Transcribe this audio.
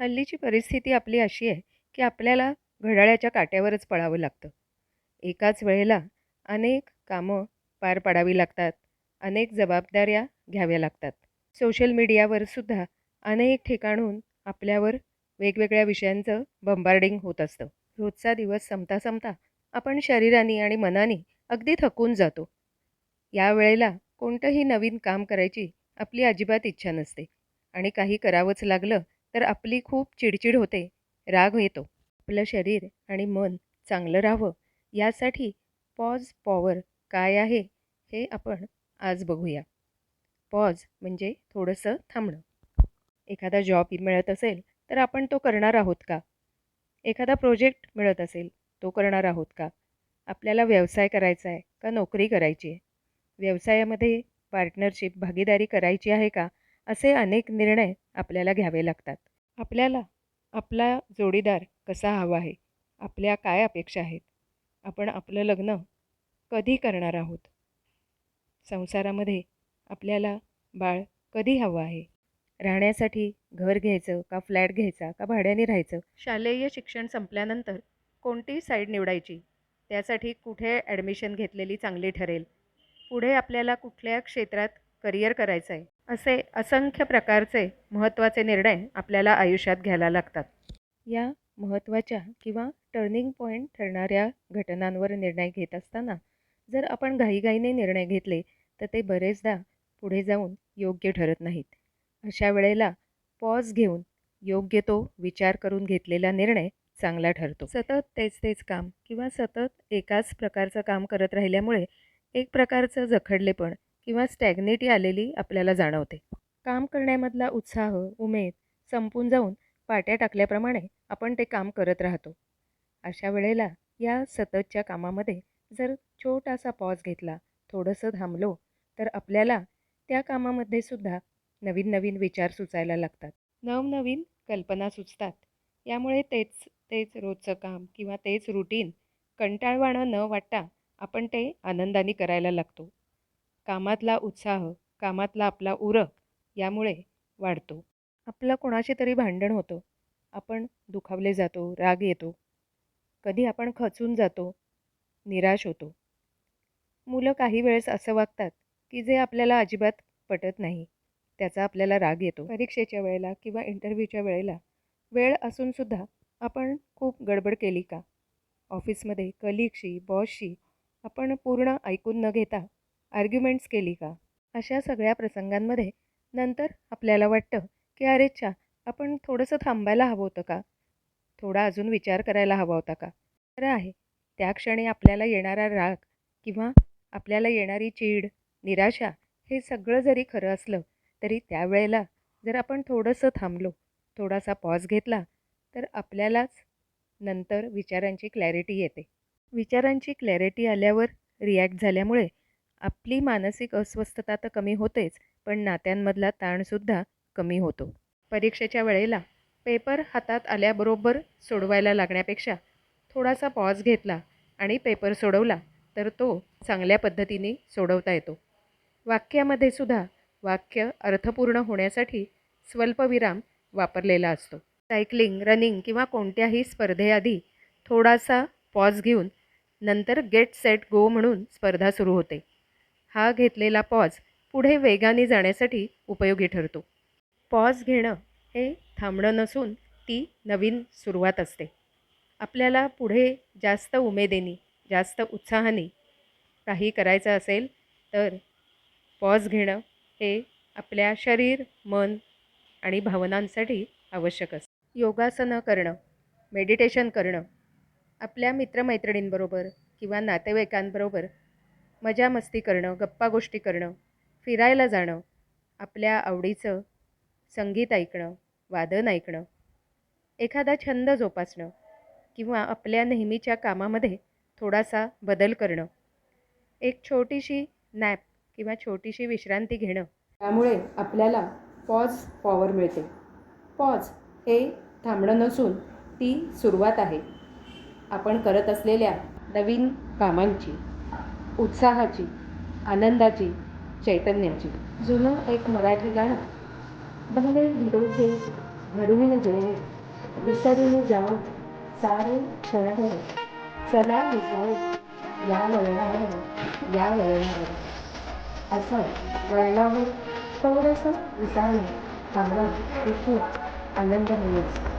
हल्लीची परिस्थिती आपली अशी आहे की आपल्याला घड्याळाच्या काट्यावरच पळावं लागतं. एकाच वेळेला अनेक कामं पार पाडावी लागतात अनेक जबाबदाऱ्या घ्याव्या लागतात. सोशल मीडियावर सुद्धा अनेक ठिकाणून आपल्यावर वेगवेगळ्या विषयांचं बंबार्डिंग होत असतं. रोजचा दिवस संपता संपता आपण शरीराने आणि मनाने अगदी थकून जातो. या वेळेला कोणतंही नवीन काम करायची आपली अजिबात इच्छा नसते आणि काही करावंच लागलं तर आपली खूप चिडचिड होते. राग येतो. आपलं शरीर आणि मन चांगलं राहावं. यासाठी पॉज पॉवर काय आहे हे आपण आज बघूया. पॉज म्हणजे थोडंसं थांबणं. एखादा जॉब मिळत असेल तर आपण तो करणार आहोत का? एखादा प्रोजेक्ट मिळत असेल तो करणार आहोत का? आपल्याला व्यवसाय करायचा आहे का नोकरी करायची आहे? व्यवसायामध्ये पार्टनरशिप भागीदारी करायची आहे का? असे अनेक निर्णय आपल्याला घ्यावे लागतात. आपल्याला आपला जोडीदार कसा हवा आहे? आपल्या काय अपेक्षा आहेत? आपण आपलं लग्न कधी करणार आहोत? संसारामध्ये आपल्याला बाळ कधी हवं आहे? राहण्यासाठी घर घ्यायचं का फ्लॅट घ्यायचा का भाड्याने राहायचं? शालेय शिक्षण संपल्यानंतर कोणती साईड निवडायची? त्यासाठी कुठे ॲडमिशन घेतलेली चांगली ठरेल? पुढे आपल्याला कुठल्या क्षेत्रात करिअर करायचं आहे असे असंख्य प्रकारचे महत्त्वाचे निर्णय आपल्याला आयुष्यात घ्यायला लागतात. या महत्त्वाच्या किंवा टर्निंग पॉईंट ठरणाऱ्या घटनांवर निर्णय घेत असताना जर आपण घाईघाईने निर्णय घेतले तर ते बरेचदा पुढे जाऊन योग्य ठरत नाहीत. अशा वेळेला पॉज घेऊन योग्य तो विचार करून घेतलेला निर्णय चांगला ठरतो. सतत तेच तेच काम किंवा सतत एकाच प्रकारचं काम करत राहिल्यामुळे एक प्रकारचं जखडलेपण किंवा स्टॅग्नेटी आलेली आपल्याला जाणवते. काम करण्यामधला उत्साह उमेद संपून जाऊन पाट्या टाकल्याप्रमाणे आपण ते काम करत राहतो. अशा वेळेला या सततच्या कामामध्ये जर छोटासा पॉज घेतला थोडंसं थांबलो तर आपल्याला त्या कामामध्ये सुद्धा नवीन नवीन विचार सुचायला लागतात. नवनवीन कल्पना सुचतात. यामुळे तेच तेच रोजचं काम किंवा तेच रुटीन कंटाळवाणं न वाटता आपण ते आनंदाने करायला लागतो. कामातला उत्साह कामातला आपला उरक यामुळे वाढतो. आपलं कोणाशी तरी भांडण होतं. आपण दुखावले जातो राग येतो. कधी आपण खचून जातो निराश होतो. मुलं काही वेळेस असं वागतात की जे आपल्याला अजिबात पटत नाही. त्याचा आपल्याला राग येतो. परीक्षेच्या वेळेला किंवा इंटरव्ह्यूच्या वेळेला वेळ असूनसुद्धा आपण खूप गडबड केली का? ऑफिसमध्ये कलिगशी बॉसशी आपण पूर्ण ऐकून न घेता आर्ग्युमेंट्स केली का? अशा सगळ्या प्रसंगांमध्ये नंतर आपल्याला वाटतं की अरेच्छा आपण थोडंसं थांबायला हवं होतं का? थोडा अजून विचार करायला हवा होता का? खरं आहे त्या क्षणी आपल्याला येणारा राग किंवा आपल्याला येणारी चीड निराशा हे सगळं जरी खरं असलं तरी त्यावेळेला जर आपण थोडंसं थांबलो थोडासा पॉज घेतला तर आपल्यालाच नंतर विचारांची क्लॅरिटी येते. विचारांची क्लॅरिटी आल्यावर रिॲक्ट झाल्यामुळे आपली मानसिक अस्वस्थता तर कमी होतेच पण नात्यांमधला ताणसुद्धा कमी होतो. परीक्षेच्या वेळेला पेपर हातात आल्याबरोबर सोडवायला लागण्यापेक्षा थोडासा पॉज घेतला आणि पेपर सोडवला तर तो चांगल्या पद्धतीने सोडवता येतो. वाक्यामध्ये सुद्धा वाक्य अर्थपूर्ण होण्यासाठी स्वल्पविराम वापरलेला असतो. सायकलिंग रनिंग किंवा कोणत्याही स्पर्धेआधी थोडासा पॉज घेऊन नंतर गेट सेट गो म्हणून स्पर्धा सुरू होते. हा घेतलेला पॉज पुढे वेगाने जाण्यासाठी उपयोगी ठरतो. पॉज घेणं हे थांबणं नसून ती नवीन सुरुवात असते. आपल्याला पुढे जास्त उमेदीने जास्त उत्साहाने काही करायचं असेल तर पॉज घेणं हे आपल्या शरीर मन आणि भावनांसाठी आवश्यक असतं. योगासनं करणं मेडिटेशन करणं आपल्या मित्रमैत्रिणींबरोबर किंवा नातेवाईकांबरोबर मजा मस्ती करणं गप्पा गोष्टी करणं फिरायला जाणं आपल्या आवडीचं संगीत ऐकणं वादन ऐकणं एखादा छंद जोपासणं किंवा आपल्या नेहमीच्या कामामध्ये थोडासा बदल करणं एक छोटीशी नॅप किंवा छोटीशी विश्रांती घेणं. त्यामुळे आपल्याला पॉज पॉवर मिळते. पॉज हे थांबणं नसून ती सुरुवात आहे. आपण करत असलेल्या नवीन कामांची. उत्साहाची आनंदाची चैतन्याची. जुनं एक मराठी गाणं. बंदे दिलोसे घडवीन जे विसरून जाऊ सारे क्षण चला विसर या वळणावर या वळणावर. असं वळणावर थोडंसं विसावणे थांबणं खूप आनंद मिळेल